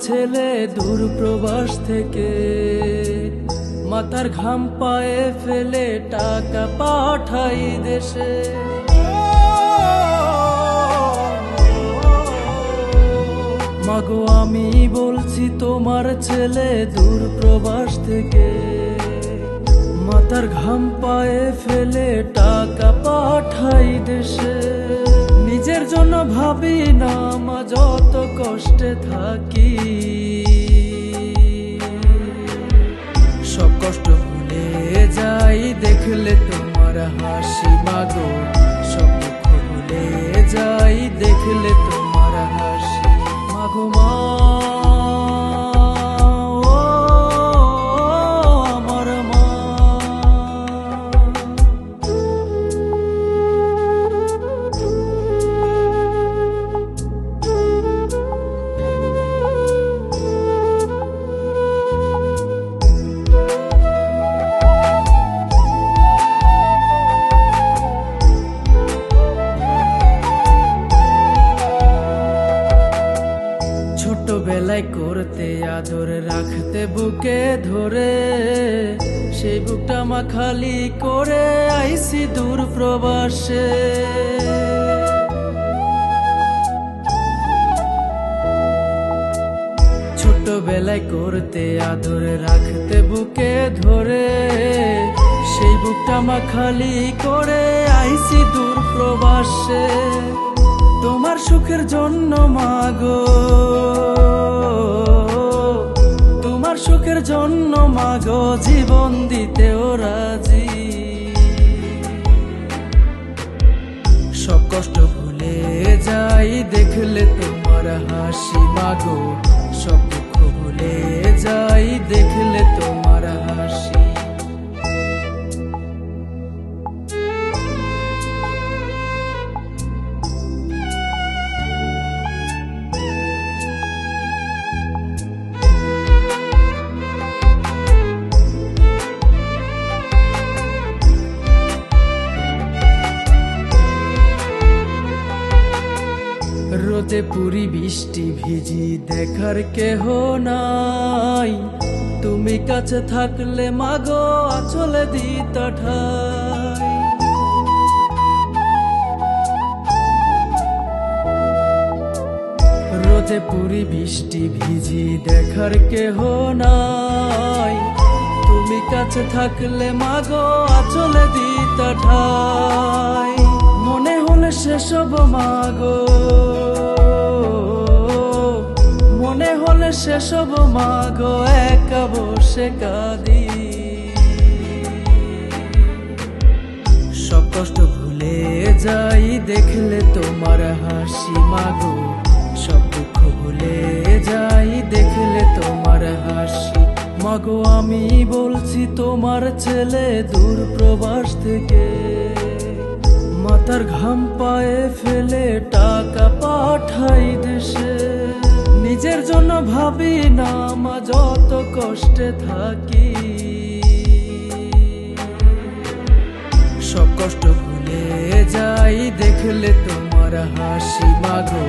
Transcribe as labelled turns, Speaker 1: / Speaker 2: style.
Speaker 1: ছেলে দূর প্রবাস থেকে। মাথার ঘাম পায়ে ফেলে টাকা পাঠাই দেশে। মাগো, আমি বলছি তোমার ছেলে দূর প্রবাস থেকে। মাথার ঘাম পায়ে ফেলে টাকা পাঠাই দেশে। নিজের জন্য ভাবি না, মা, যত কষ্টে থাকি। সব কষ্ট ভুলে যাই, দেখলে তোমার হাসি মাগো সব দুঃখ ভুলে যাই, দেখলে তোমার হাসি মাগো মা। ছোটবেলায় করতে আদর রাখতে বুকে ধরে, সেই বুকটা মা খালি করে আইসি দূর প্রবাসে। ছোটবেলায় করতে আদর রাখতে বুকে ধরে, সেই বুকটা মা খালি করে আইসি দূর প্রবাসে। তোমার সুখের জন্য মাগো জন্য মাগো, জীবন দিতেও রাজি। সব কষ্ট ভুলে যাই, দেখলে তোমার হাসি মাগো। সব দুঃখ ভুলে যাই, দেখলে তোমার রোদে পুরি বৃষ্টি ভিজি, দেখার কেহ নাই। তুমি কাছে থাকলে মাগো আচলে দিত ঠাই। পুরি বৃষ্টি ভিজি, দেখার কেহ নাই। তুমি কাছে থাকলে মাগো আচলে দিত ঠাই। মনে হলে সেসব মাগো। হলে সেসব মাগো, একা বসে কাঁদি। সব কষ্ট ভুলে যাই, দেখলে তোমার হাসি মাগো। সব দুঃখ ভুলে যাই, দেখলে তোমার হাসি মাগো। আমি বলছি, তোমার ছেলে দূর প্রবাস থেকে মাথার ঘাম পায়ে ফেলে টাকা পাঠাই দেশে। নিজের জন্য ভাবি না, মা যত কষ্টে থাকি। সব কষ্ট ভুলে যাই, দেখলে তোমার হাসি মাগো।